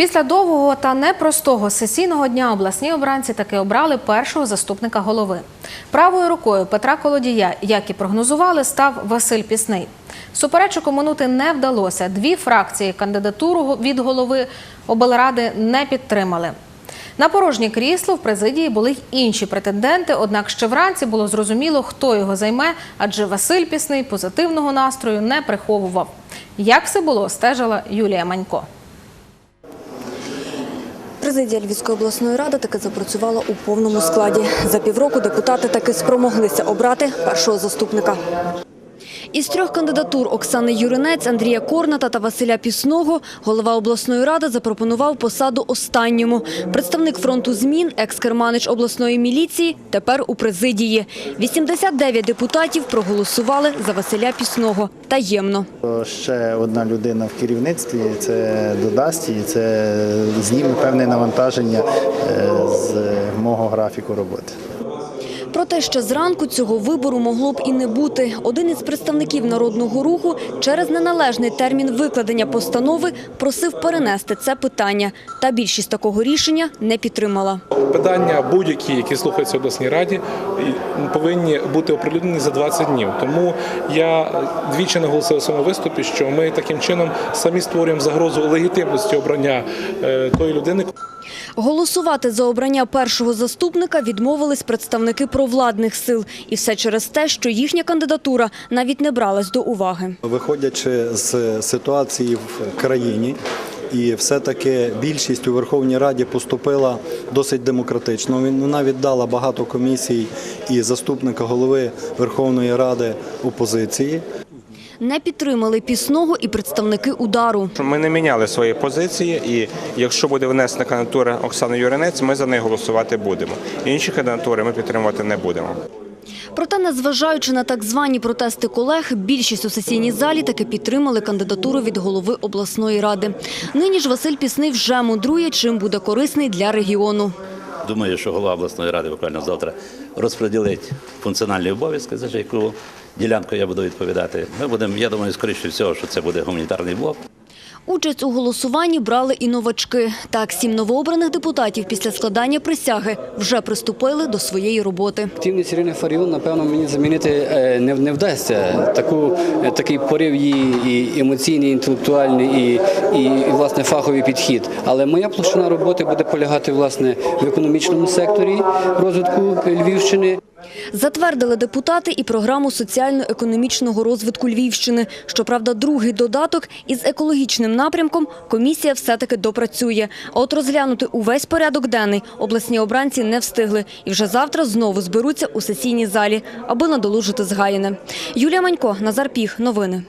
Після довгого та непростого сесійного дня обласні обранці таки обрали першого заступника голови. Правою рукою Петра Колодія, як і прогнозували, став Василь Пісний. Суперечок оминути не вдалося. Дві фракції кандидатуру від голови облради не підтримали. На порожнє крісло в президії були й інші претенденти, однак ще вранці було зрозуміло, хто його займе, адже Василь Пісний позитивного настрою не приховував. Як все було, стежила Юлія Манько. Президія Львівської обласної ради таки запрацювала у повному складі. За півроку депутати таки спромоглися обрати першого заступника. Із трьох кандидатур Оксани Юринець, Андрія Корната та Василя Пісного голова обласної ради запропонував посаду останньому. Представник фронту змін, екс-керманич обласної міліції, тепер у президії. 89 депутатів проголосували за Василя Пісного. Таємно. Ще одна людина в керівництві це додасть і це зніме певне навантаження е, з мого графіку роботи. Про те, що зранку цього вибору могло б і не бути. Один із представників народного руху через неналежний термін викладення постанови просив перенести це питання. Та більшість такого рішення не підтримала. Питання будь-які, які слухаються в обласній раді, повинні бути оприлюднені за 20 днів. Тому я двічі наголосив у своєму виступі, що ми таким чином самі створюємо загрозу легітимності обрання е, тої людини, Голосувати за обрання першого заступника відмовились представники провладних сил. І все через те, що їхня кандидатура навіть не бралась до уваги. Виходячи з ситуації в країні, і все-таки більшість у Верховній Раді поступила досить демократично. Вона віддала багато комісій і заступника голови Верховної Ради опозиції. Не підтримали пісного і представники удару. Ми не міняли свої позиції, і якщо буде внесена кандидатура Оксани Юринець, ми за неї голосувати будемо. Інші кандидатури ми підтримувати не будемо. Проте, незважаючи на так звані протести колег, більшість у сесійній залі таки підтримали кандидатуру від голови обласної ради. Нині ж Василь Пісний вже мудрує, чим буде корисний для регіону. Думаю, що голова обласної ради буквально завтра розподілить функціональні обов'язки, за яку ділянку я буду відповідати. Ми будемо, я думаю, скоріше всього, що це буде гуманітарний блок. Участь у голосуванні брали і новачки. Так, сім новообраних депутатів після складання присяги вже приступили до своєї роботи. Активність Ірини Фаріон, напевно, мені замінити е, не, не вдасться. Таку, е, такий порив її і емоційний, і інтелектуальний, і, і, і, власне, фаховий підхід. Але моя площина роботи буде полягати, власне, в економічному секторі розвитку Львівщини. Затвердили депутати і програму соціально-економічного розвитку Львівщини. Щоправда, другий додаток із екологічним напрямком комісія все-таки допрацює. А от розглянути увесь порядок денний обласні обранці не встигли. І вже завтра знову зберуться у сесійній залі, аби надолужити згаяне. Юлія Манько, Назар Піх. Новини.